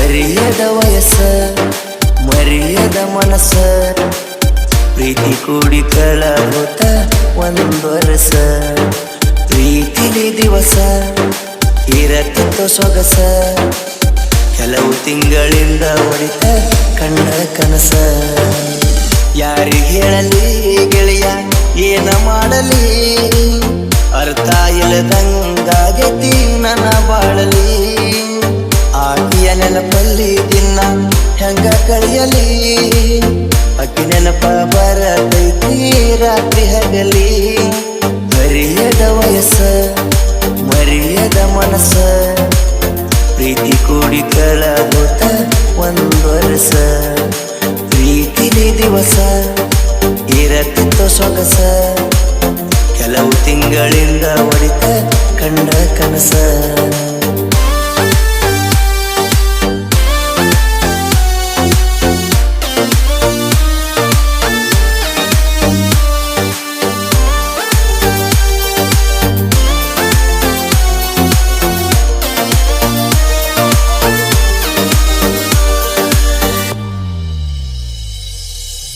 ಮರಿಯದ ವಯಸ್ಸ, ಮರಿಯದ ಮನಸ್ಸ, ಪ್ರೀತಿ ಕೂಡಿ ಕಳಗುತ್ತ ಒಂದು ವರ್ಷ ಪ್ರೀತಿಲಿ ದಿವಸ ಇರತ್ತ ಸೊಗಸ. ಕೆಲವು ತಿಂಗಳಿಂದ ಹೊಡಿತ ಕಣ್ಣ ಕನಸ. ಯಾರಿ ಹೇಳಲಿ ಗೆಳೆಯ, ಏನ ಮಾಡಲಿ? ಅರ್ಥ ಇಲ್ಲದಂಗಾಗೈತಿ ಮರೆಯದ ಮರಿಯದ ವಯಸ್ಸ, ಮರಿಯದ ಮನಸ್ಸ. ಪ್ರೀತಿ ಕೂಡಿ ಕಳಗುತ್ತ ಒಂದು ವರ್ಷ ಪ್ರೀತಿ ದಿವಸ ಇರತ್ತಿತ್ತು ಸೊಗಸ. ಕೆಲವು ತಿಂಗಳಿಂದ ಹೊಡಿತ ಕಂಡ ಕನಸ.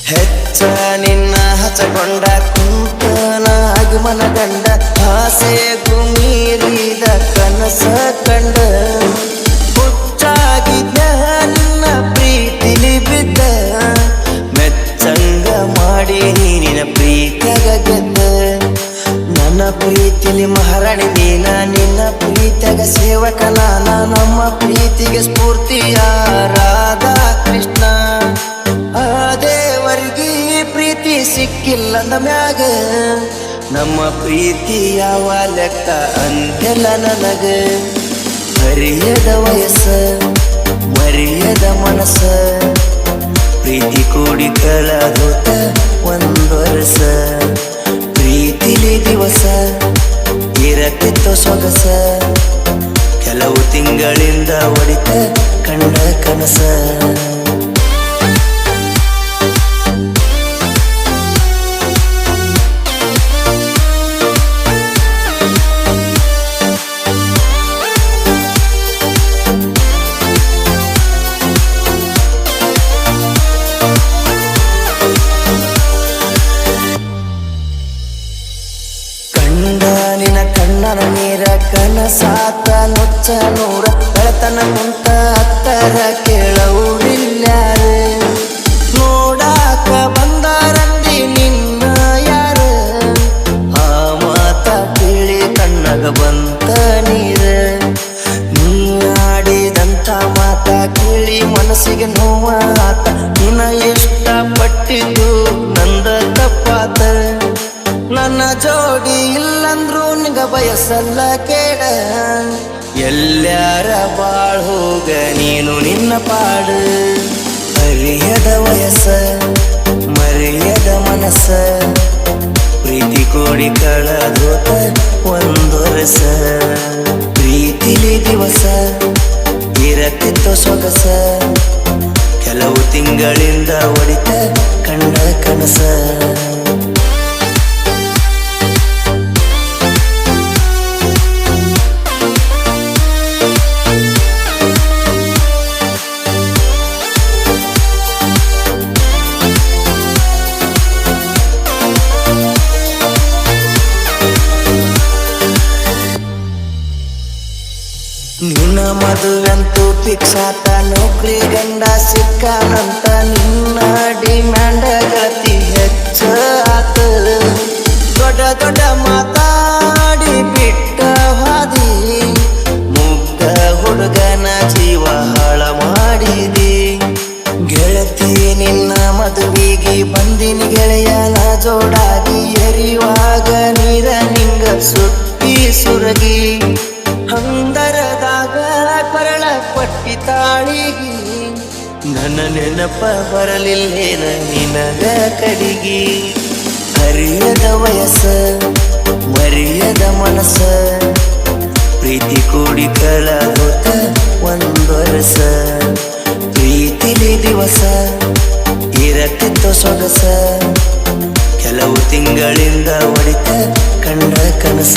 ಹೆಚ್ಚ ನಿನ್ನ ಹಚಕೊಂಡ ಕುಂತನ ಆಗಮನ ಗಂಡ, ಆಸೆ ಗುಮೀರಿದ ಕನಸ ಕಂಡ. ಹುಚ್ಚಾಗಿದ್ದ ನನ್ನ ಪ್ರೀತಿಲಿ ಬಿದ್ದ. ಮೆಚ್ಚಂಗ ಮಾಡಿ ನೀನಿನ ಪ್ರೀತಿಯಾಗ ಗೆದ್ದ. ನನ್ನ ಪ್ರೀತಿಲಿ ಮಹಾರಾಣಿ ನೀನ, ನಿನ್ನ ಪ್ರೀತಿಯಾಗ ಸೇವಕನ ನಮ್ಮ ಪ್ರೀತಿಗೆ ಸ್ಫೂರ್ತಿಯ. ಸಿಕ್ಕಿಲ್ಲ ಮ್ಯಾಗ, ನಮ್ಮ ಪ್ರೀತಿ ಯಾವ ಲೆಕ್ಕ ಅಂತೆಲ್ಲ ನನಗ. ಮರಿಯದ ವಯಸ್ಸ, ಮರಿಯದ ಮನಸ್ಸ, ಪ್ರೀತಿ ಕೂಡಿ ಕಳಗುತ್ತ ಒಂದು ವರ್ಷ. ಪ್ರೀತಿಲಿ ದಿವಸ ಇರತ್ತಿತ್ತು ಸೊಗಸ. ಕೆಲವು ತಿಂಗಳಿಂದ ಒಡಿತ ಕಂಡ ಕನಸ. ಕಂಡ ನಿನ್ನ ಕಣ್ಣನ ನೀರ, ಕನಸಾತ ನುಚ್ಚ ನೂರ, ಬೆಳತನ ಮುಂತ ಹತ್ತರ ಕೇಳವುರಿಲ್ಯಾರ ನೋಡಾಕ ಬಂದಾರಂದಿ ನಿನ್ನ ಯಾರು? ಆ ಮಾತ ಕೇಳಿ ಕಣ್ಣಗ ಬಂತ ನೀರ? ನೀ ಆಡಿದಂಥ ಮಾತ ಕೇಳಿ ಮನಸ್ಸಿಗೆ ನೋವಾತ. ನಿನ್ನ ಇಷ್ಟ ಪಟ್ಟಿದ್ದು ನಂದ ತಪ್ಪಾತ. ನನ್ನ ಜೋಡಿ ಇಲ್ಲಂದ್ರು ನಿಗ ಬಯಸಲ್ಲ ಕೇಳ. ಎಲ್ಲಾರ ಬಾಳ್ ಹೋಗ ನೀನು ನಿನ್ನ ಪಾಡು. ಮರಿಯದ ವಯಸ್ಸ, ಮರ್ಯದ ಮನಸ್ಸ, ಪ್ರೀತಿ ಕೋಡಿ ಕಳದೋತ ಒಂದು ರಸ. ಪ್ರೀತಿಲಿ ದಿವಸ, ಇರತ್ತಿತ್ತು ಸೊಗಸ. ಕೆಲವು ತಿಂಗಳಿಂದ ಹೊಡಿತ ಕಂಡ ಕನಸ. ನಿನ್ನ ಮದುವೆಂತೂ ಫಿಕ್ಸ್ ಆತ ನೌಕರಿ ಗಂಡ ಸಿಕ್ಕಾನಂತ ನಿನ್ನ ಡಿಮ್ಯಾಂಡ್ ಗತಿ ಹೆಚ್ಚ ಆತ. ದೊಡ್ಡ ದೊಡ್ಡ ಮಾತಾಡಿ ಬಿಟ್ಟ ಹಾದಿ, ಮುಗ್ಧ ಹುಡುಗನ ಜೀವ ಹಾಳ ಮಾಡಿದಿ. ಗೆಳತಿ, ನಿನ್ನ ಮದುವೆಗೆ ಬಂದಿನಿ ಗೆಳೆಯನ ಜೋಡಾಗಿ ಎರಿಯುವಾಗ ನೀರ ನಿಂಗ ಸುಟ್ಟಿ ಸುರಗಿ. ತಾಳಿಗಿ ನನ್ನ ನೆನಪ ಬರಲಿಲ್ಲೇನ ನಿನಗ ಕಡಿಗಿ? ಅರಿಯದ ವಯಸ್ಸ, ಮರಿಯದ ಮನಸ್ಸ, ಪ್ರೀತಿ ಕೂಡಿ ಕಳಗುತ್ತ ಒಂದು ವರ್ಷ ಪ್ರೀತಿಲಿ ದಿವಸ, ಇರತ್ತಿತ್ತು ಸೊಗಸ. ಕೆಲವು ತಿಂಗಳಿಂದ ಒಡಿತ ಕಂಡ ಕನಸ.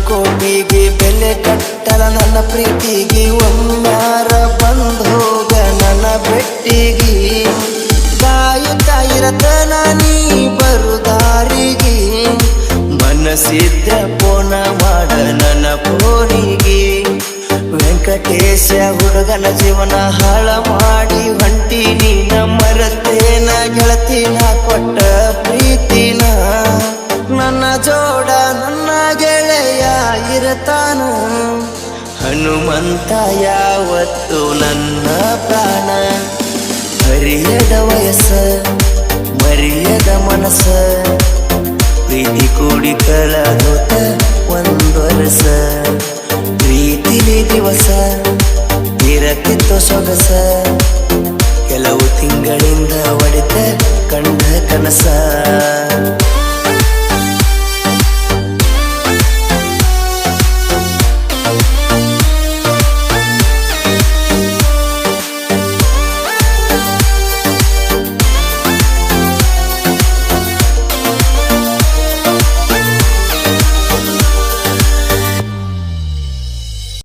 ಕೋಟಿಗೆ ಬೆಲೆ ಕಟ್ಟಲ ನನ್ನ ಪ್ರೀತಿಗೆ ಒಂದಾರ ಬಂದು ಹೋಗ ನನ್ನ ಬೆಟ್ಟಿಗೆ. ಕಾಯುತ್ತಾ ಇರತನ ನೀ ಬರುದಾರಿಗೆ ಮನಸ್ಸಿದ್ದ ಪೋನ ಮಾಡ ನನ್ನ ಫೋನಿಗೆ ವೆಂಕಟೇಶ ಹುಡುಗನ ಜೀವನ ಹಾಳ ಮಾಡಿ ಹೊಂಟಿ ನೀನ ಮರತೇನ ಗೆಳತಿನ ಕೊಟ್ಟ ಅಂತ ಯಾವತ್ತು ನನ್ನ ಪ್ರಾಣ? ಮರಿಯದ ವಯಸ್ಸ, ಮರಿಯದ ಮನಸ್ಸ, ಪ್ರೀತಿ ಕೂಡಿ ಕಳದೊತ್ತ ಒಂದು ವರ್ಷ ಪ್ರೀತಿಲಿ ದಿವಸ ನಿರಕ್ಕಿತ್ತು ಸೊಗಸ. ಕೆಲವು ತಿಂಗಳಿಂದ ಒಡೆತ ಕಂಡ ಕನಸ.